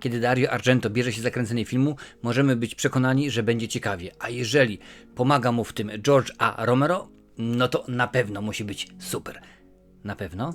Kiedy Dario Argento bierze się za kręcenie filmu, możemy być przekonani, że będzie ciekawie, a jeżeli pomaga mu w tym George A. Romero, no to na pewno musi być super. Na pewno?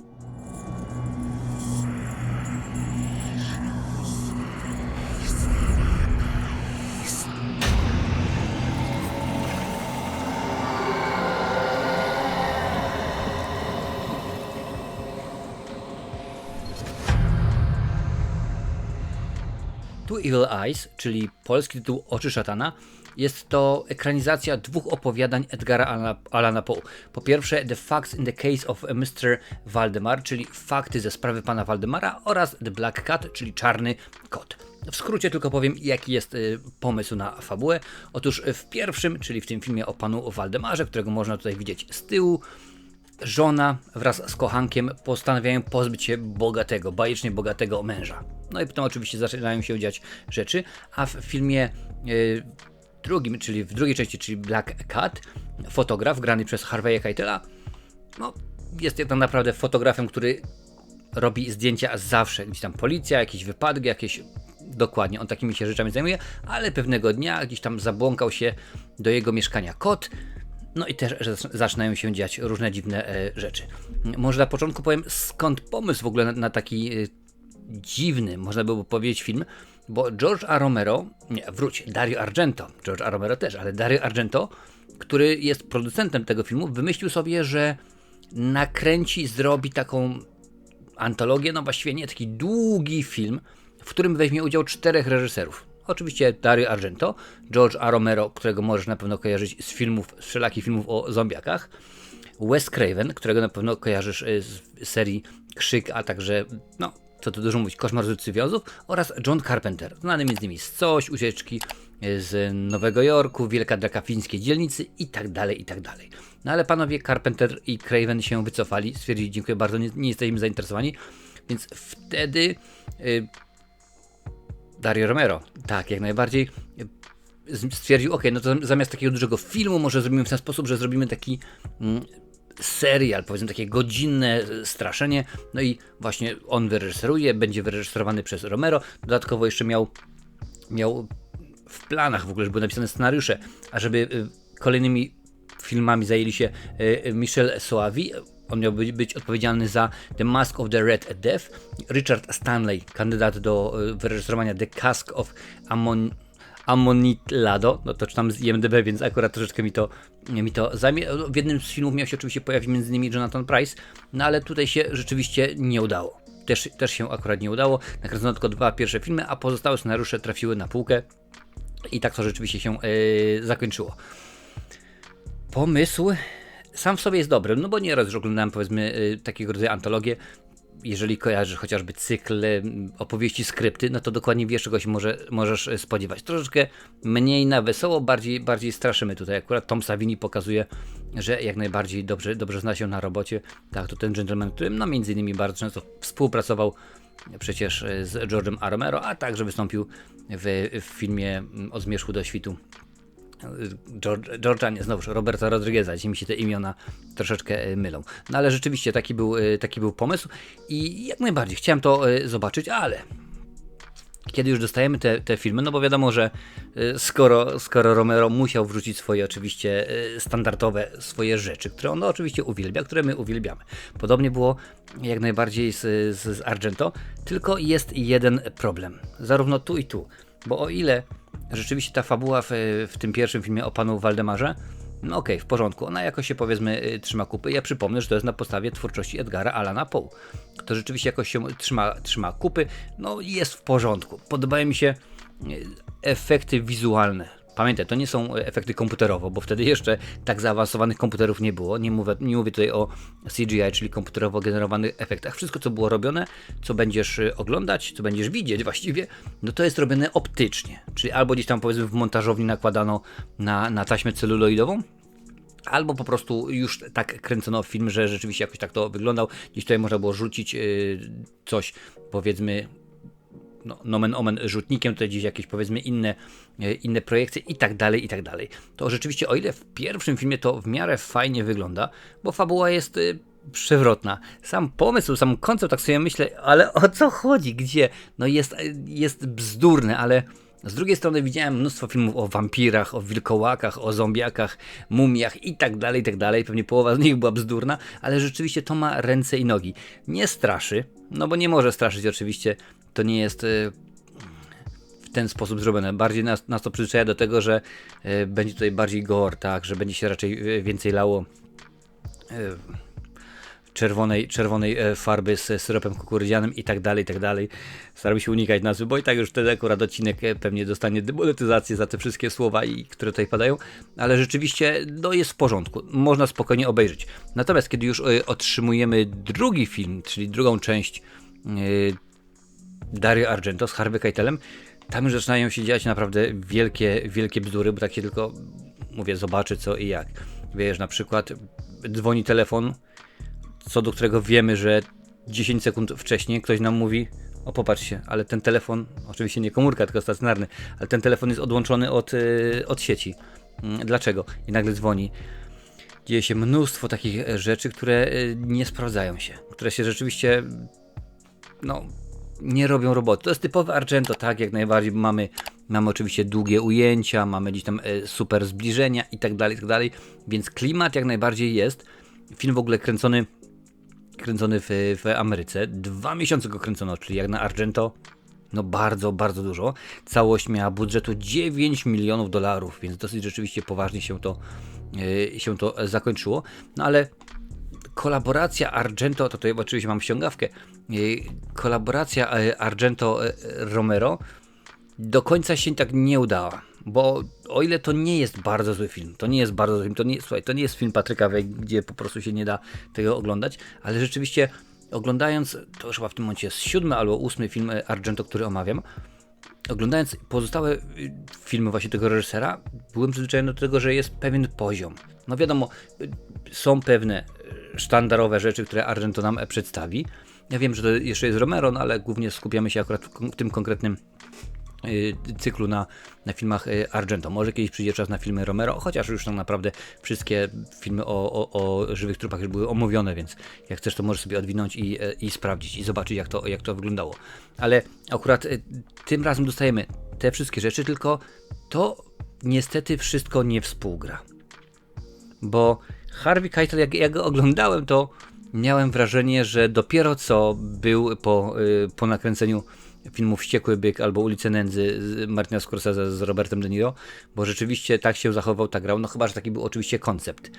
Two Evil Eyes, czyli polski tytuł Oczy Szatana, jest to ekranizacja dwóch opowiadań Edgara Allana- Allana Poe. Po pierwsze, The Facts in the Case of Mr. Waldemar, czyli fakty ze sprawy pana Waldemara, oraz The Black Cat, czyli czarny kot. W skrócie tylko powiem, jaki jest y, pomysł na fabułę. Otóż w pierwszym, czyli w tym filmie o panu Waldemarze, którego można tutaj widzieć z tyłu, żona wraz z kochankiem postanawiają pozbyć się bogatego, bajecznie bogatego męża. No i potem oczywiście zaczynają się dziać rzeczy, a w filmie y, drugim, czyli w drugiej części, czyli Black Cat, fotograf grany przez Harvey'a Keitela, no jest tak naprawdę fotografem, który robi zdjęcia zawsze, gdzieś tam policja, jakieś wypadki, jakieś dokładnie, on takimi się rzeczami zajmuje, ale pewnego dnia gdzieś tam zabłąkał się do jego mieszkania kot, no i też zac- zaczynają się dziać różne dziwne e, rzeczy. Może na początku powiem, skąd pomysł w ogóle na, na taki e, dziwny, można by powiedzieć, film, bo George A. Romero, nie, wróć, Dario Argento, George A. Romero też, ale Dario Argento, który jest producentem tego filmu, wymyślił sobie, że nakręci, zrobi taką antologię, no właściwie nie, taki długi film, w którym weźmie udział czterech reżyserów. Oczywiście Dario Argento, George A. Romero, którego możesz na pewno kojarzyć z filmów, z wszelakich filmów o zombiakach, Wes Craven, którego na pewno kojarzysz y, z serii Krzyk, a także, no, co tu dużo mówić, Koszmar z ulicy oraz John Carpenter, znany między innymi z Coś, Ucieczki y, z Nowego Jorku, Wielka Draka Fińskiej Dzielnicy i tak dalej, i tak dalej. No ale panowie Carpenter i Craven się wycofali, stwierdzili, dziękuję bardzo, nie, nie jesteśmy zainteresowani, więc wtedy y, Dario Romero, tak, jak najbardziej. Stwierdził, ok, no to zam- zamiast takiego dużego filmu może zrobimy w ten sposób, że zrobimy taki mm, serial, powiedzmy takie godzinne y, straszenie, no i właśnie on wyreżyseruje, będzie wyreżyserowany przez Romero, dodatkowo jeszcze miał, miał w planach w ogóle, że były napisane scenariusze, a żeby y, kolejnymi filmami zajęli się y, Michel Soavi, on miał być, być odpowiedzialny za The Mask of the Red Death, Richard Stanley, kandydat do y, wyreżyserowania The Cask of Ammon Ammonitlado, no to czytam z IMDB, więc akurat troszeczkę mi to, mi to zajmie. W jednym z filmów miał się oczywiście pojawić m.in. Jonathan Price, no ale tutaj się rzeczywiście nie udało. Też, też się akurat nie udało. Nakręcono tylko dwa pierwsze filmy, a pozostałe scenariusze trafiły na półkę i tak to rzeczywiście się yy, zakończyło. Pomysł sam w sobie jest dobry, no bo nieraz już oglądałem powiedzmy yy, takiego rodzaju antologie. Jeżeli kojarzysz chociażby cykl yy, opowieści, skrypty, no to dokładnie wiesz, czego się może, możesz yy, spodziewać. Troszeczkę mniej na wesoło, bardziej, bardziej straszymy tutaj. Akurat Tom Savini pokazuje, że jak najbardziej dobrze, dobrze zna się na robocie. Tak, to ten gentleman, którym no między innymi bardzo często współpracował przecież z George'em A. Romero, a także wystąpił w, w filmie mm, Od Zmierzchu do Świtu George'a, znowuż Roberta Rodrigueza, gdzie mi się te imiona troszeczkę e, mylą. No ale rzeczywiście taki był, e, taki był pomysł i jak najbardziej chciałem to e, zobaczyć, ale kiedy już dostajemy te, te filmy, no bo wiadomo, że skoro, skoro Romero musiał wrzucić swoje oczywiście standardowe swoje rzeczy, które on oczywiście uwielbia, które my uwielbiamy. Podobnie było jak najbardziej z, z, z Argento, tylko jest jeden problem, zarówno tu i tu, bo o ile rzeczywiście ta fabuła w, w tym pierwszym filmie o panu Waldemarze, no okej, w porządku, ona jakoś się powiedzmy y, trzyma kupy. Ja przypomnę, że to jest na podstawie twórczości Edgara Allana Poe. To rzeczywiście jakoś się trzyma, trzyma kupy, no jest w porządku. Podobają mi się y, efekty wizualne. Pamiętaj, to nie są efekty komputerowe, bo wtedy jeszcze tak zaawansowanych komputerów nie było. Nie mówię, nie mówię tutaj o CGI, czyli komputerowo generowanych efektach. Wszystko, co było robione, co będziesz y, oglądać, co będziesz widzieć właściwie, no to jest robione optycznie. Czyli albo gdzieś tam powiedzmy w montażowni nakładano na, na taśmę celuloidową, Albo po prostu już tak kręcono film, że rzeczywiście jakoś tak to wyglądał. Gdzieś tutaj można było rzucić yy, coś, powiedzmy, no, nomen omen rzutnikiem, tutaj gdzieś jakieś powiedzmy inne, e, inne projekcje i tak dalej, i tak dalej. To rzeczywiście, o ile w pierwszym filmie to w miarę fajnie wygląda, bo fabuła jest y, przewrotna. Sam pomysł, sam koncept, tak sobie myślę, ale o co chodzi? Gdzie? No jest, jest bzdurny, ale z drugiej strony widziałem mnóstwo filmów o wampirach, o wilkołakach, o zombiakach, mumiach i tak dalej, i tak dalej. Pewnie połowa z nich była bzdurna, ale rzeczywiście to ma ręce i nogi. Nie straszy, no bo nie może straszyć oczywiście. To nie jest y, w ten sposób zrobione. Bardziej nas, nas to przyzwyczaja do tego, że y, będzie tutaj bardziej gore, tak, że będzie się raczej y, więcej lało czerwonej, czerwonej e, farby z syropem kukurydzianym i tak dalej, i tak dalej. Staram się unikać nazwy, bo i tak już wtedy akurat odcinek e, pewnie dostanie demonetyzację za te wszystkie słowa, i, które tutaj padają, ale rzeczywiście no, jest w porządku. Można spokojnie obejrzeć. Natomiast kiedy już e, otrzymujemy drugi film, czyli drugą część Dario Argento z Harvey Keitelem, tam już zaczynają się dziać naprawdę wielkie, wielkie bzdury, bo tak się tylko, mówię, zobaczy co i jak. Wiesz, na przykład dzwoni telefon, co do którego wiemy, że 10 sekund wcześniej ktoś nam mówi, o popatrzcie, ale ten telefon, oczywiście nie komórka, tylko stacjonarny, ale ten telefon jest odłączony od, yy, od sieci. Yy, dlaczego? I nagle dzwoni. Dzieje się mnóstwo takich rzeczy, które yy, nie sprawdzają się, które się rzeczywiście, no, nie robią roboty. To jest typowe Argento, tak, jak najbardziej. Mamy, mamy oczywiście długie ujęcia, mamy gdzieś tam e, super zbliżenia i tak dalej, i tak dalej, więc klimat jak najbardziej jest. Film w ogóle kręcony kręcony w, w Ameryce. Dwa miesiące go kręcono, czyli jak na Argento, no bardzo, bardzo dużo. Całość miała budżetu 9 milionów dolarów, więc dosyć rzeczywiście poważnie się to, yy, się to zakończyło. No ale kolaboracja Argento, to tutaj oczywiście mam ściągawkę, yy, kolaboracja yy, Argento-Romero do końca się tak nie udała bo o ile to nie jest bardzo zły film, to nie jest bardzo zły film, to nie, słuchaj, to nie jest film Patryka Wej, gdzie po prostu się nie da tego oglądać, ale rzeczywiście oglądając, to już chyba w tym momencie jest siódmy albo ósmy film Argento, który omawiam, oglądając pozostałe y, filmy właśnie tego reżysera, byłem przyzwyczajony do tego, że jest pewien poziom. No wiadomo, y, są pewne y, sztandarowe rzeczy, które Argento nam przedstawi. Ja wiem, że to jeszcze jest Romero, no ale głównie skupiamy się akurat w tym konkretnym Y, cyklu na, na filmach y, Argento. Może kiedyś przyjdzie czas na filmy Romero, chociaż już tak naprawdę wszystkie filmy o, o, o żywych trupach już były omówione, więc jak chcesz, to możesz sobie odwinąć i, i sprawdzić i zobaczyć, jak to, jak to wyglądało. Ale akurat tym razem dostajemy te wszystkie rzeczy, tylko to niestety wszystko nie współgra. Bo Harvey Keitel, jak ja go oglądałem, to miałem wrażenie, że dopiero co był po, po nakręceniu filmu Wściekły Byk albo Ulice Nędzy Martina Scorsese z Robertem De Niro, bo rzeczywiście tak się zachował, tak grał, no chyba, że taki był oczywiście koncept.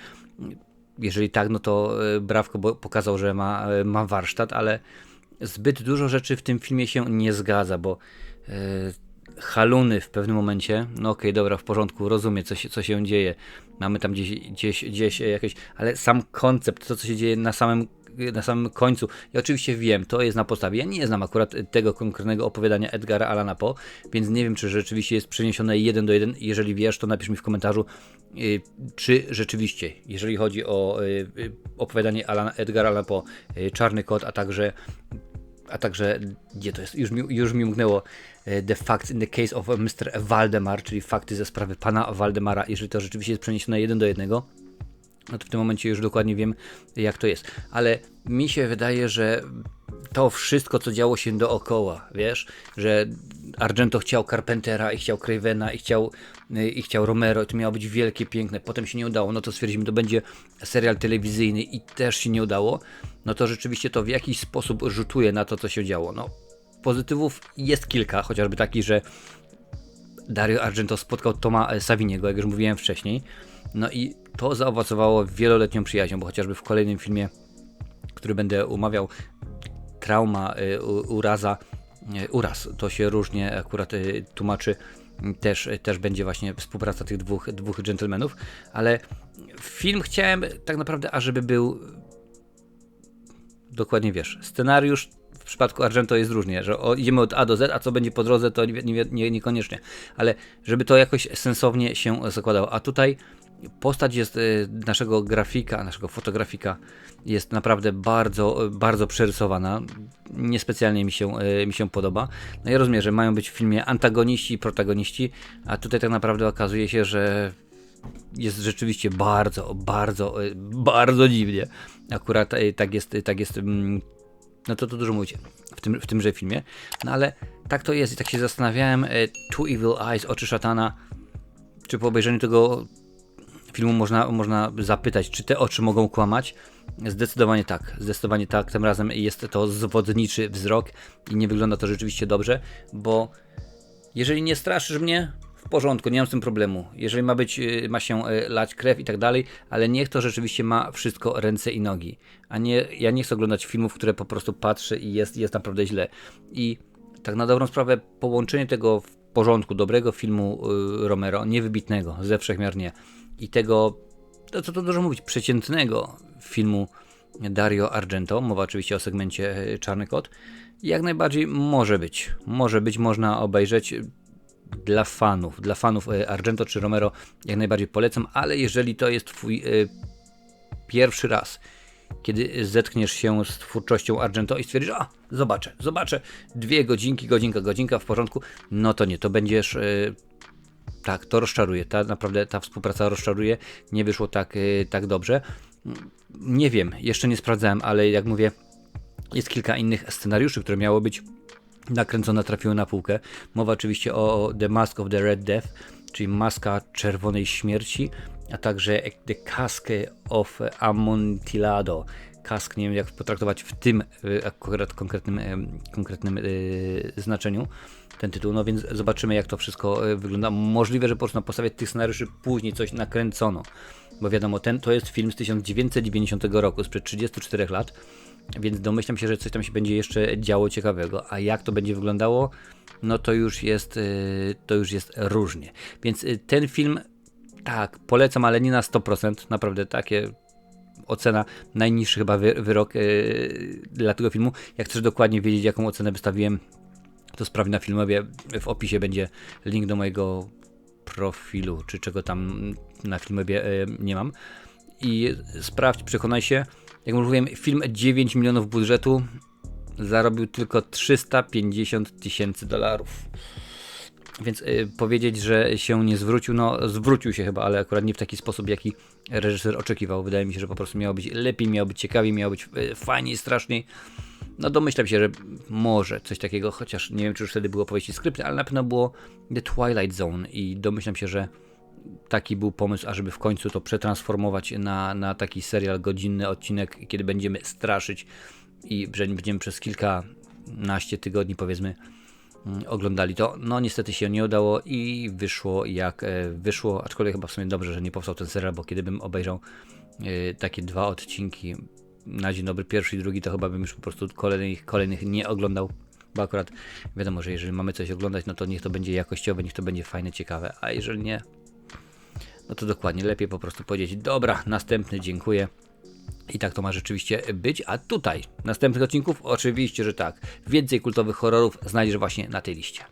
Jeżeli tak, no to e, brawko, pokazał, że ma, e, ma warsztat, ale zbyt dużo rzeczy w tym filmie się nie zgadza, bo haluny w pewnym momencie, no okej, okay, dobra, w porządku, rozumiem, co się, co się dzieje, mamy tam gdzieś, gdzieś, gdzieś jakieś, ale sam koncept, to co się dzieje na samym na samym końcu. Ja oczywiście wiem, to jest na podstawie. Ja nie znam akurat tego konkretnego opowiadania Edgara Alana Poe, więc nie wiem, czy rzeczywiście jest przeniesione jeden do jeden. Jeżeli wiesz, to napisz mi w komentarzu, yy, czy rzeczywiście, jeżeli chodzi o yy, opowiadanie Alana, Edgara Alana Poe, yy, Czarny Kot, a także a także, gdzie to jest, już mi, już mi mknęło The Facts in the Case of Mr. Waldemar, czyli fakty ze sprawy pana Waldemara, jeżeli to rzeczywiście jest przeniesione jeden do jednego, no to w tym momencie już dokładnie wiem, jak to jest. Ale mi się wydaje, że to wszystko, co działo się dookoła, wiesz, że Argento chciał Carpentera i chciał Cravena i chciał, i chciał Romero i to miało być wielkie, piękne, potem się nie udało, no to stwierdzimy, to będzie serial telewizyjny i też się nie udało, no to rzeczywiście to w jakiś sposób rzutuje na to, co się działo. No, pozytywów jest kilka, chociażby taki, że Dario Argento spotkał Toma Saviniego, jak już mówiłem wcześniej, no i to zaowocowało wieloletnią przyjaźnią, bo chociażby w kolejnym filmie, który będę umawiał, trauma, y, uraza, y, uraz, to się różnie akurat y, tłumaczy, też, też będzie właśnie współpraca tych dwóch, dwóch dżentelmenów, ale film chciałem tak naprawdę, ażeby był dokładnie wiesz, scenariusz w przypadku Argento jest różnie, że o, idziemy od A do Z, a co będzie po drodze, to nie, nie, nie, niekoniecznie, ale żeby to jakoś sensownie się zakładało. A tutaj postać jest y, naszego grafika, naszego fotografika jest naprawdę bardzo, bardzo przerysowana. Niespecjalnie mi się, y, mi się podoba. No i rozumiem, że mają być w filmie antagoniści i protagoniści, a tutaj tak naprawdę okazuje się, że jest rzeczywiście bardzo, bardzo, y, bardzo dziwnie. akurat tak jest, tak jest, mm, no to to dużo mówicie w, tym, w tymże filmie, no ale tak to jest i tak się zastanawiałem, e, Two Evil Eyes, Oczy Szatana, czy po obejrzeniu tego filmu można, można zapytać, czy te oczy mogą kłamać? Zdecydowanie tak, zdecydowanie tak. Tym razem jest to zwodniczy wzrok i nie wygląda to rzeczywiście dobrze, bo jeżeli nie straszysz mnie, w porządku, nie mam z tym problemu. Jeżeli ma być, y, ma się y, lać krew i tak dalej, ale niech to rzeczywiście ma wszystko ręce i nogi. A nie, ja nie chcę oglądać filmów, które po prostu patrzę i jest, jest naprawdę źle. I tak na dobrą sprawę, połączenie tego w porządku, dobrego filmu y, Romero, niewybitnego, ze wszechmiar nie, i tego, to co to dużo mówić, przeciętnego filmu Dario Argento, mowa oczywiście o segmencie y, Czarny Kot, jak najbardziej może być. Może być, można obejrzeć dla fanów, dla fanów y, Argento czy Romero jak najbardziej polecam, ale jeżeli to jest twój y, pierwszy raz, kiedy zetkniesz się z twórczością Argento i stwierdzisz, a zobaczę, zobaczę, dwie godzinki, godzinka, godzinka w porządku, no to nie, to będziesz, yy, tak, to rozczaruje, ta, naprawdę ta współpraca rozczaruje, nie wyszło tak, tak dobrze. Nie wiem, jeszcze nie sprawdzałem, ale jak mówię, jest kilka innych scenariuszy, które miało być nakręcone, trafiły na półkę. Mowa oczywiście o The Mask of the Red Death, czyli Maska Czerwonej Śmierci, a także The Cask of Amontillado. Kask, nie wiem jak potraktować w tym y, akurat konkretnym, konkretnym yy, znaczeniu ten tytuł, no więc zobaczymy jak to wszystko y, wygląda. Możliwe, że po prostu na podstawie tych scenariuszy później coś nakręcono, bo wiadomo, ten to jest film z 1990 roku, sprzed 34 lat, więc domyślam się, że coś tam się będzie jeszcze działo ciekawego, a jak to będzie wyglądało, no to już jest, to już jest różnie. Więc ten film tak, polecam, ale nie na 100%. Naprawdę takie ocena, najniższy chyba wy, wyrok yy, dla tego filmu. Jak chcesz dokładnie wiedzieć, jaką ocenę wystawiłem, to sprawdź na filmowie. W opisie będzie link do mojego profilu, czy czego tam na filmowie nie mam. I sprawdź, przekonaj się. Jak mówiłem, film 9 milionów budżetu zarobił tylko 350 tysięcy dolarów. Więc y, powiedzieć, że się nie zwrócił, no zwrócił się chyba, ale akurat nie w taki sposób, jaki reżyser oczekiwał. Wydaje mi się, że po prostu miało być lepiej, miało być ciekawiej, miało być y, fajniej, straszniej. No domyślam się, że może coś takiego, chociaż nie wiem, czy już wtedy było powieści skrypty, ale na pewno było The Twilight Zone i domyślam się, że taki był pomysł, ażeby w końcu to przetransformować na, na taki serial, godzinny odcinek, kiedy będziemy straszyć i będziemy przez kilkanaście tygodni powiedzmy Mm, oglądali to. No niestety się nie udało i wyszło jak e, wyszło, aczkolwiek chyba w sumie dobrze, że nie powstał ten serial, bo kiedy bym obejrzał e, takie dwa odcinki na dzień dobry, pierwszy i drugi, to chyba bym już po prostu kolejnych, kolejnych nie oglądał, bo akurat wiadomo, że jeżeli mamy coś oglądać, no to niech to będzie jakościowe, niech to będzie fajne, ciekawe, a jeżeli nie, no to dokładnie lepiej po prostu powiedzieć, dobra, następny, dziękuję. I tak to ma rzeczywiście być, a tutaj, następnych odcinków, oczywiście, że tak. Więcej kultowych horrorów znajdziesz właśnie na tej liście.